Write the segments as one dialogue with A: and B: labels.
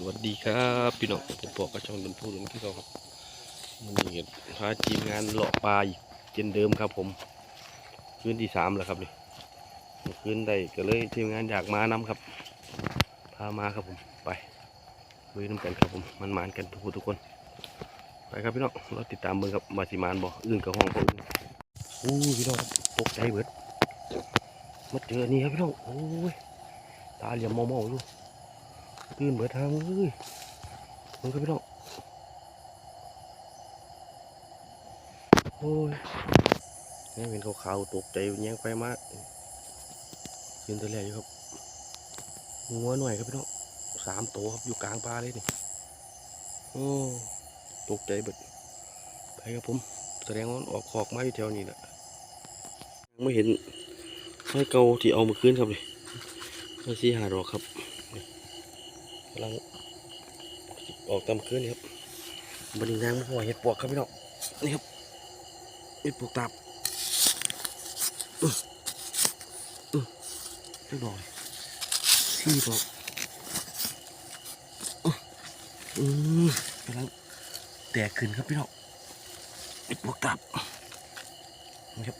A: สวัสดีครับพี่น้องผมบอกกับช่องดนพูดนพี่เขาครับนี่พาทีมงานเลาะปลาอีกเช่นเดิมครับ ผมคืนที่สามแล้วครับนี่เมื่อคืนได้ก็เลยทีมงานอยากมานำครับ พามาครับผมไปลุยน้ำกันครับผมมันมานกันทุกคนทุกคน ไปครับพี่น้องเราติดตามเบิ่งครับมาสิมานบ่อื่นกับห้องบ่อื่นอู้พี่น้องตกใจเบิดมาเจออันนี่ครับพี่น้องโอ้ยตาเหลี่ยมมองๆอยู่ ตื่นเบิดทางเอ้ยมึงก็พี่น้องโอ้ยนี่เป็นขาวๆตกใจแย่งไปมากยืนตัวแรกอยู่ครับงัวหน่อยครับพี่น้องสามตัวครับอยู่กลางป่าเลยนี่โอ้ตกใจเบิดไปครับผมแสดงว่าออกขอกมาอยู่แถวนี้แหละไม่เห็นไม้เกาที่เอามาคืนครับเลยไม่ซีหาดอกครับ กำลัง ออกตามคืนนี่ครับบริงางพ่อเห็ดปวกครับพี่น้องนี่ครับเห็ดปวกตับอืออื้อเล็กน้อยสี่ดอกอือกำลังแตกขึ้นครับพี่น้องเห็ดปวกตับนี่ครับ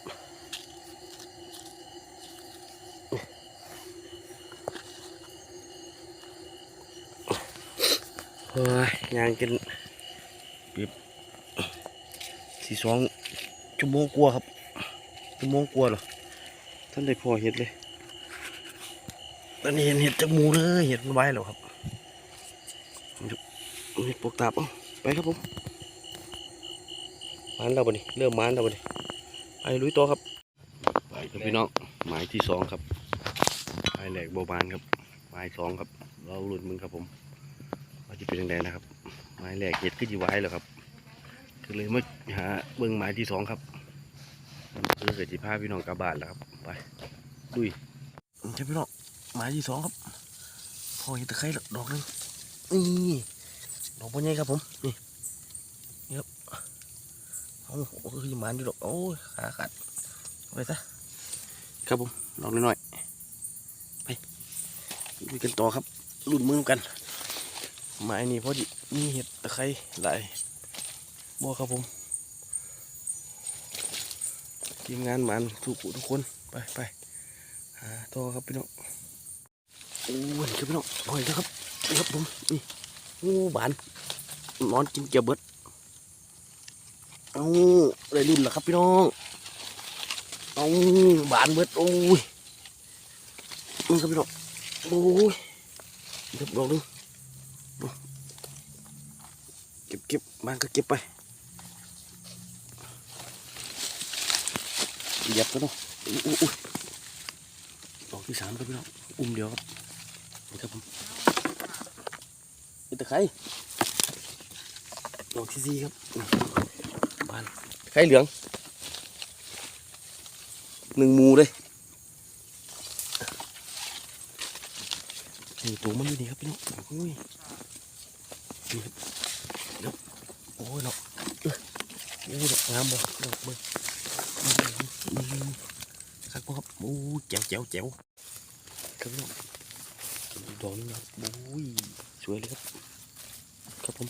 A: ยยางกันปิบสี่สองชั่วโมงกว่าครับชั่วโมงกว่าเหรอท่านได้พอเห็ดเลยตอนนี้เห็นเห็ดจากมูเลยเห็ดมันไว้แล้วครับเห็ดปวกตับเอาไปครับผมมานแล้วบ่นี่เริ่มมานแล้วบ่นี่ไปลุยต่อครับไปครับพี่น้องหมายที่สองครับหมายแหลกโบบานครับหมายสองครับเราลุ้นมึงครับผม เป็นยังไงนะครับ ไม้แรกเห็ดก็จะไว้แล้วครับก็เลยมาหาเบิ้องไม้ที่สองครับคือเกิดจีพาพี่น้องกลับานแล้วครับไปดุยใช่พี่น้องไม้ที่สองครับพอเห็นตะไคร้ดอกหนึงนี่ดอกปัญญครับผมนี่นี่ครับโอ้โหคือมันอยู่ดอกโอ้ยขาขาดไปซะครับผมดอกน้อยๆไปดูกันต่อครับรุ่นมือกัน ไม้นี่พอดีมีเห็ดตะไคร้หลายบ่ครับผมทีมงานมันทุกผู้ทุกคนไปไปหาต่อครับพี่น้องโอ้ยครับพี่น้องหอยนะครับนี่ครับผมนี่โอ้บานนอนกินเกี๊ยวเบิดเอาได้รุ่นแล้วครับพี่น้องเอาบานเบิดโอ้ยนี่ครับพี่น้องโอ้ยเก็บดอกหนึง เก็บเก็บบ้านก็เก็บไปเหยียบกันเนาะอุ้ยอุ้ยอุ้ยดอกที่สามครับพี่น้องอุ้มเดียวครับนี่ครับผมนี่ตะไคร้ดอกที่สี่ครับบ้านตะไคร้เหลืองหนึ่งหมูเลยนี่ตัวมันอยู่นี่ครับพี่น้องอุ้ยนี่ครับ โอ้ยดอกเอ้ยโอ้ยดอกงามบ่ดอกเบิ่งอืมอืมครับพ่อครับโอ้ยแจ๋วแจ๋วแจ๋วครับพี่น้องดอกนี้ครับโอ้ยสวยเลยครับครับผม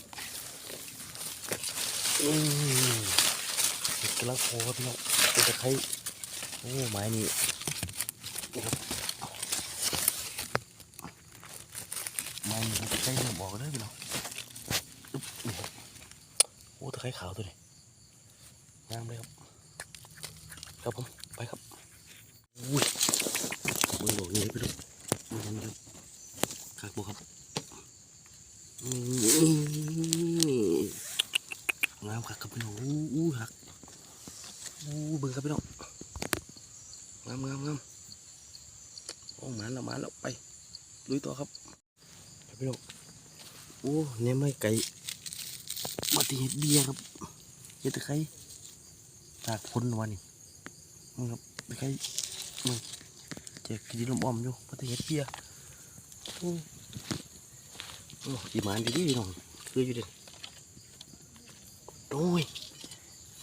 A: อืมกำลังโคครับพี่น้องเป็นตะไคร้โอ้ไม้นี่นี่ครับไม้นี่ครับตะไคร้เนี่ยบอกเลยพี่น้องอึ๊บนี่ครับ โอ้ตะ ไคร้ขาวตัวนี้งามเลยครับ ครับผม ไปครับอุ้ยมือบอกนี้ยไปดูมือนี้ครับขากบครับงามคักครับพี่น้องอู้อู้หักอู้เบิ่งครับพี่น้องงามงามงามโอ้มาแล้วมาแล้วไปลุยต่อครับครับพี่น้องโอ้เนี่ยไม่ไก่ มาตีเห็ดเบียครับเห็ดตะไคร้จากพ้นวันนี้มึงครับตะไคร้มึงเจ็บกินลมอ้อมอยู่มาตีเห็ดเบียโอ้โอ้ดีมานดีดีน้องคืออยู่เด่นโอ้ย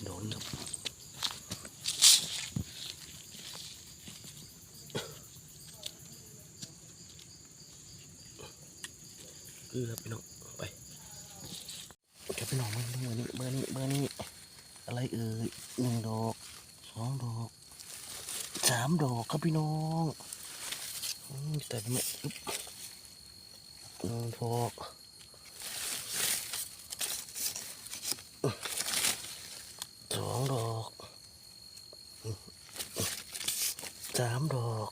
A: โดนครับคือครับพี่น้อง พี่น้องเบอร์นี้เบอร์นี้เบอร์นี้เบอร์นี้อะไรเอ่ยหนึ่งดอกสองดอกสามดอกครับพี่น้องแต่ไม่อึ๊บหนึ่งดอกสองดอกสามดอก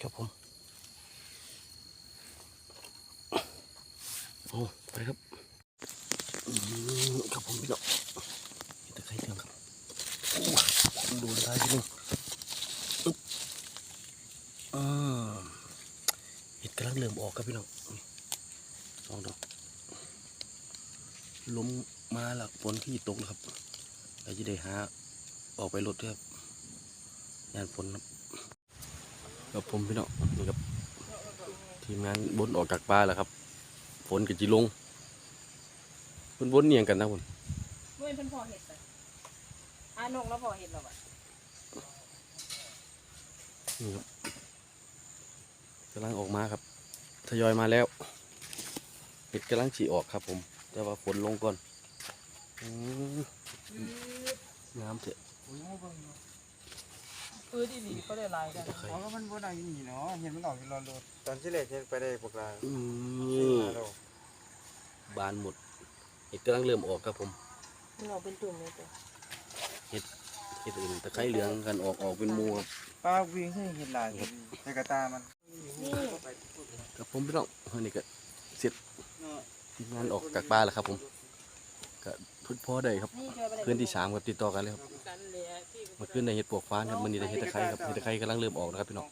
A: ครับผมโอ้ไปครับอืมครับผมพี่น้องเห็นตะไคร้เทียมครับโอ้ ดูได้ทีนึงอึ๊บอ่าเห็ดกำลังเริ่มออกครับพี่น้องนี่สองดอกลมมาแล้วฝนที่ตกแล้วครับเราจะได้หาออกไปรถด้วยครับงานฝนครับครับผมพี่น้องนี่ครับทีมงานบนออกจากบ้าแล้วครับฝนกับจีลงเพิ่นวนเนียงกันนะพุ่น
B: เว้ยเพิ่นพอเห็ดไปอานกแล้วพอเห็ดแล้วอะ
A: นี่ครับกำลังออกมาครับ ทยอยมาแล้ว เห็ดกำลังฉีออกครับ ผม แต่ว่าฝนลงก่อนอืมน้ำเถอะ
B: ปื้ดอีหลีก็ได้ลายกัน
A: ตะไคร้
C: อ๋อก็มันบ่ได้นี่เนาะ เห็นมันออกอยู่รอรถตอนที่แรกเห็นไปได้พวกเรา
A: อื
C: ขึ้น
A: ม
C: มาแล้ว
A: บานหมด เห็ดกำลังเริ่มออกครับผม
B: มันออกเป็นตุ่มเลยจ้ะ
A: เห็ด อื่นตะไคร้เหลืองกันออกออกเป็นหมูครับ
C: ป้าวิ่งให้เห็นหลายแต่กระตามัน
B: นี่
A: กับผมพี่น้องอันนี้ก็เสร็จทีมงานออกจากบ้านแล้วครับ ผมก็พึ่งพอได้ครับ
B: นี่เจอไปเลย
A: เพื่อนที่สามครับติดต่อกันเลยครับ
B: กันเลยอะที่
A: มาขึ้นในเห็ดปวกฟ้าครับมันนี่ได้เห็ดตะไคร้ครับเห็ดตะไคร้กำลังเริ่มออกนะครับพี่น้อง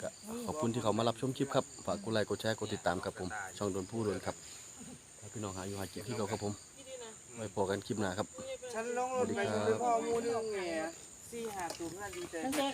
A: ก็ขอบคุณที่เขามารับชมคลิปครับฝากกดไลค์กดแชร์กดติดตามครับผม ช่องโดนผู้โดนครับให้พี่น้องหาอยู่หากินที่เขาครับผม ไว้พอกันคลิปหน้าครับ
C: ฉันลงรถไปอยู่ด้วยพ่อมูนึงแหมสี่ห้าตุ่มนั่นดีแต่
B: นั่นเจ๊